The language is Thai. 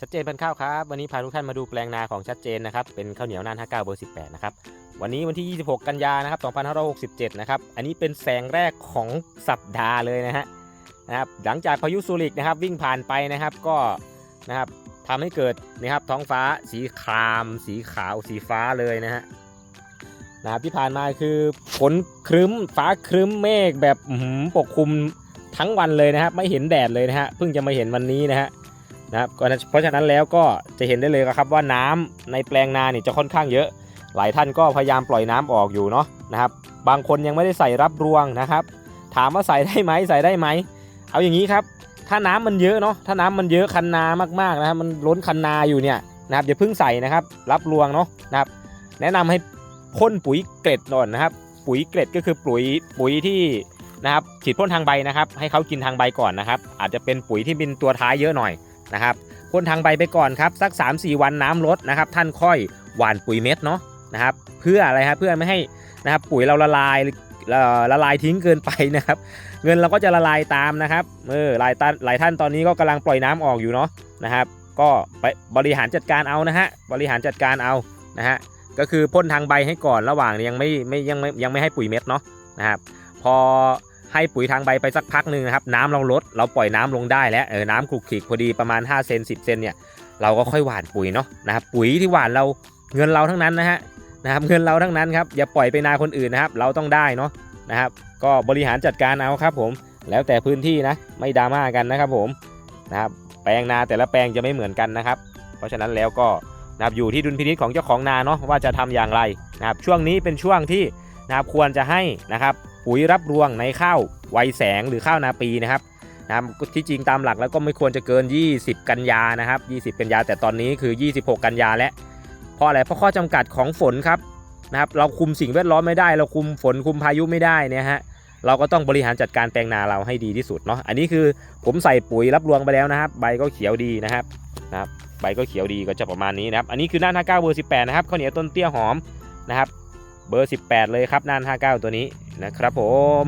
ชัดเจนพันข้าวครับวันนี้พาทุกท่านมาดูแปลงนาของชัดเจนนะครับเป็นข้าวเหนียวน่าน59เบอร์18นะครับวันนี้วันที่ 26 กันยานะครับ2567นะครับอันนี้เป็นแสงแรกของสัปดาห์เลยนะฮะนะครับหลังจากพายุซูริกนะครับวิ่งผ่านไปนะครับก็นะครับทำให้เกิดนะครับท้องฟ้าสีคราม สีขาวสีฟ้าเลยนะฮะนะครับที่ผ่านมาคือฝนครึ้มฟ้าครึ้มเมฆแบบหือปกคลุมทั้งวันเลยนะครับไม่เห็นแดดเลยนะฮะเพิ่งจะมาเห็นวันนี้นะฮะ นะครับเพราะฉะนั้นแล้วก็จะเห็นได้เลยครับว่าน้ำในแปลงนาเนี่ยจะค่อนข้างเยอะ หลายท่านก็พยายามปล่อยน้ำออกอยู่เนาะนะครับ บางคนยังไม่ได้ใส่รับรวงนะครับ ถามว่าใส่ได้ไหมใส่ได้ไหมเอาอย่างนี้ครับ ถ้าน้ำมันเยอะเนาะถ้าน้ำมันเยอะคันนามากๆนะครับมันล้นคันนาอยู่เนี่ยนะครับอย่าเพิ่งใส่นะครับ รับรวงเนาะนะครับ แนะนำให้พ่นปุ๋ยเกล็ดก่อนนะครับ ปุ๋ยเกล็ดก็คือปุ๋ยปุ๋ยที่นะครับฉีดพ่นทางใบนะครับ ให้เขากินทางใบก่อนนะครับ อาจจะเป็นปุ๋ยที่เป็นตัวท้ายเยอะหน่อย นะครับพ่นทางใบไปก่อนครับสัก 3-4 วันน้ำลดนะครับท่านค่อยหว่านปุ๋ยเม็ดเนาะนะครับเพื่ออะไรครับเพื่อไม่ให้นะครับปุ๋ยเราละลายละลายทิ้งเกินไปนะครับเงินเราก็จะละลายตามนะครับเออหลายท่านหลายท่านตอนนี้ก็กำลังปล่อยน้ำออกอยู่เนาะนะครับก็ไปบริหารจัดการเอานะฮะบริหารจัดการเอานะฮะก็คือพ่นทางใบให้ก่อนระหว่างยังไม่ไม่ยังไม่ยังไม่ให้ปุ๋ยเม็ดเนาะนะครับพอ ให้ปุ๋ยทางใบไปสักพักหนึ่งนะครับน้ำเราลดเราปล่อยน้ำลงได้แล้วเออน้ำคลุกคลิกพอดีประมาณ5เซน10เซนเนี่ยเราก็ค่อยหว่านปุ๋ยเนาะนะครับปุ๋ยที่หว่านเราเงินเราทั้งนั้นนะฮะนะครับเงินเราทั้งนั้นครับอย่าปล่อยไปนาคนอื่นนะครับ เราต้องได้เนาะนะครับ ก็บริหารจัดการเอาครับผมแล้วแต่พื้นที่นะไม่ดราม่ากันนะครับผมนะครับแปลงนาแต่ละแปลงจะไม่เหมือนกันนะครับ เพราะฉะนั้นแล้วก็นะครับอยู่ที่ดุลพินิจของเจ้าของนาเนาะว่าจะทำอย่างไรนะครับช่วงนี้เป็นช่วงที่นะครับควรจะให้นะครับ ปุ๋ยรับรวงในข้าวไวยแสงหรือข้าวนาปีนะครับนะครับที่จริงตามหลักแล้วก็ไม่ควรจะเกิน 20 กันยานะครับ 20 กันยาแต่ตอนนี้คือ 26 กันยาแล้วเพราะอะไรเพราะข้อจำกัดของฝนครับนะครับ เราคุมสิ่งแวดล้อมไม่ได้ เราคุมฝนคุมพายุไม่ได้นี่ฮะเราก็ต้องบริหารจัดการแปลงนาเราให้ดีที่สุดเนาะอันนี้คือผมใส่ปุ๋ยรับรวงไปแล้วนะครับ ใบก็เขียวดีนะครับนะครับใบก็เขียวดีก็จะประมาณนี้นะครับ อันนี้คือหน่าน59เบอร์18นะครับข้าวเหนียวต้นเตี้ยหอมนะครับ เบอร์ 18 เลยครับน่าน 59 ตัวนี้นะครับผม